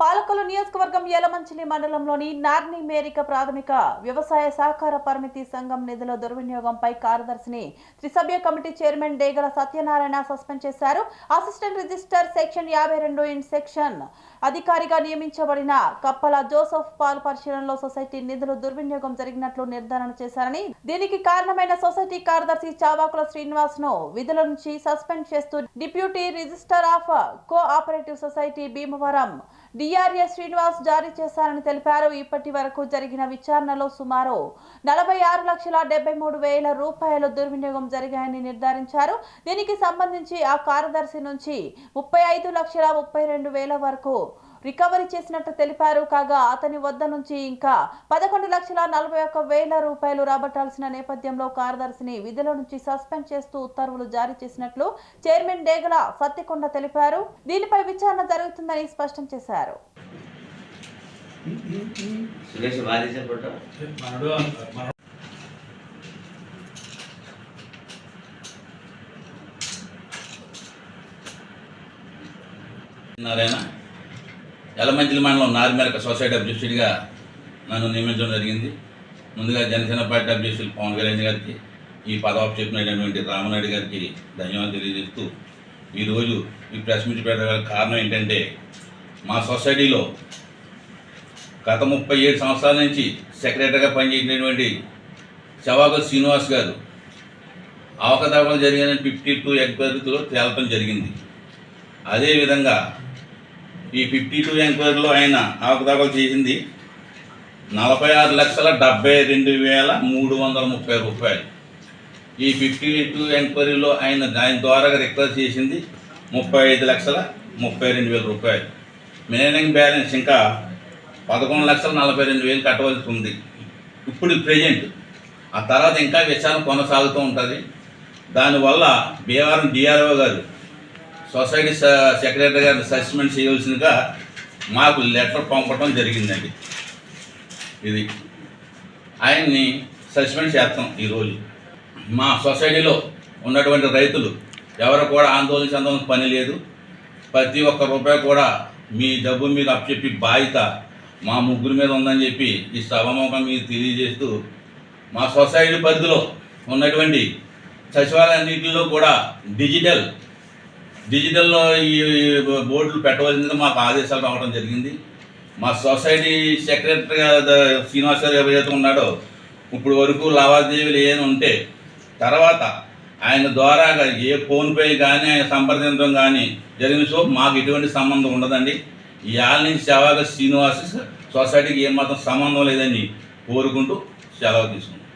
పాలకొల్లు నియోజకవర్గం యలమంచిలి మండలంలోని నార్ని మేరిక ప్రాథమిక వ్యవసాయ సహకార పరిమితి సంఘం నిధుల దుర్వినియోగంపై కార్యదర్శిని త్రిసభ్య committee chairman Degala Satyanarayana suspend చేశారు. అసిస్టెంట్ రిజిస్టర్ సెక్షన్ యాభై రెండు ఇన్ సెక్షన్ అధికారిగా నియమించబడిన కప్పల జోసఫ్ పాల్ పరిశీలనలో సొసైటీ నిధులు దుర్వినియోగం జరిగినట్లు నిర్ధారణ చేశారని దీనికి కారణమైన సొసైటీ కార్యదర్శి చావాకుల శ్రీనివాస్ను విధుల నుంచి సస్పెండ్ చేస్తూ deputy register of cooperative society Bhimavaram DRA Srinivas జారీ చేశారని తెలిపారు. ఇప్పటి వరకు జరిగిన విచారణలో సుమారు నలభై ఆరు లక్షల డెబ్బై మూడు వేల రూపాయలు దుర్వినియోగం జరిగాయని నిర్ధారించారు. దీనికి సంబంధించి ఆ కార్యదర్శి నుంచి ముప్పై ఐదు లక్షల ముప్పై రెండు వేల వరకు రికవరీ చేసినట్టు తెలిపారు. కాగా అతని వద్ద నుంచి ఇంకా పదకొండు లక్షల నలభై ఒక్క వేల రూపాయలు రాబట్టాల్సిన నేపథ్యంలో కార్యదర్శిని విధుల నుంచి సస్పెండ్ చేస్తూ ఉత్తర్వులు జారీ చేసినట్లు చైర్మన్ డేగల సత్యకొండ తెలిపారు. దీనిపై విచారణ జరుగుతుందని స్పష్టం చేశారు. నారాయణ. యలమంచిలి మండలం నారిమేరక సొసైటీ అధ్యక్షుడిగా నన్ను నియమించడం జరిగింది. ముందుగా జనసేన పార్టీ అధ్యక్షులు పవన్ కళ్యాణ్ గారికి ఈ పదవి చెప్పినటువంటి రామనాయుడు గారికి ధన్యవాదాలు తెలియజేస్తూ ఈరోజు ఈ ప్రెస్ మీట్ పెట్టడానికి కారణం ఏంటంటే మా సొసైటీలో గత ముప్పై ఏడు సంవత్సరాల నుంచి సెక్రటరీగా పనిచేసినటువంటి చవాక శ్రీనివాస్ గారు అవకతవకలు జరిగిన ఫిఫ్టీ టూ ఎంక్వైరీలో తేలటం జరిగింది. అదేవిధంగా ఈ ఫిఫ్టీ టూ ఎంక్వైరీలో ఆయన అవకతవకలు చేసింది నలభై ఆరు లక్షల డెబ్బై రెండు వేల మూడు వందల ముప్పై రూపాయలు. ఈ ఫిఫ్టీ టూ ఎంక్వైరీలో ఆయన దాని ద్వారా రిక్వెస్ట్ చేసింది ముప్పై ఐదు లక్షల ముప్పై రెండు వేల రూపాయలు. మినిమం బ్యాలెన్స్ ఇంకా పదకొండు లక్షల నలభై రెండు వేలు కట్టవలసి ఉంది. ఇప్పుడు ప్రజెంట్ ఆ తర్వాత ఇంకా విచారణ కొనసాగుతూ ఉంటుంది. దానివల్ల భీమవరం డిఆర్ఓ గారు సొసైటీ సెక్రటరీ గారిని సస్పెండ్ చేయవలసినగా మాకు లెటర్ పంపడం జరిగిందండి. ఇది ఆయన్ని సస్పెండ్ చేస్తాం ఈరోజు మా సొసైటీలో ఉన్నటువంటి రైతులు ఎవరు కూడా ఆందోళన చెందడం పని లేదు. ప్రతి ఒక్క రూపాయి కూడా మీ డబ్బు మీద అప్పచెప్పి బాధ్యత మా ముగ్గురు మీద ఉందని చెప్పి ఈ సభాముఖం మీద తెలియజేస్తూ మా సొసైటీ పరిధిలో ఉన్నటువంటి సచివాలయాన్నింటిలో కూడా డిజిటల్ డిజిటల్లో ఈ బోర్డులు పెట్టవలసింది మాకు ఆదేశాలు రావడం జరిగింది. మా సొసైటీ సెక్రటరీ శ్రీనివాస్ గారు ఎవరైతే ఉన్నాడో ఇప్పుడు వరకు లావాదేవీలు ఏమైనా ఉంటే తర్వాత ఆయన ద్వారా ఏ ఫోన్పే కానీ ఆయన సంప్రదించడం కానీ జరిగిన సో మాకు ఎటువంటి సంబంధం ఉండదండి. ఇవాళ నుంచి సేవాగా శ్రీనివాస సొసైటీకి ఏమాత్రం సంబంధం లేదని కోరుకుంటూ సెలవు తీసుకుంటాం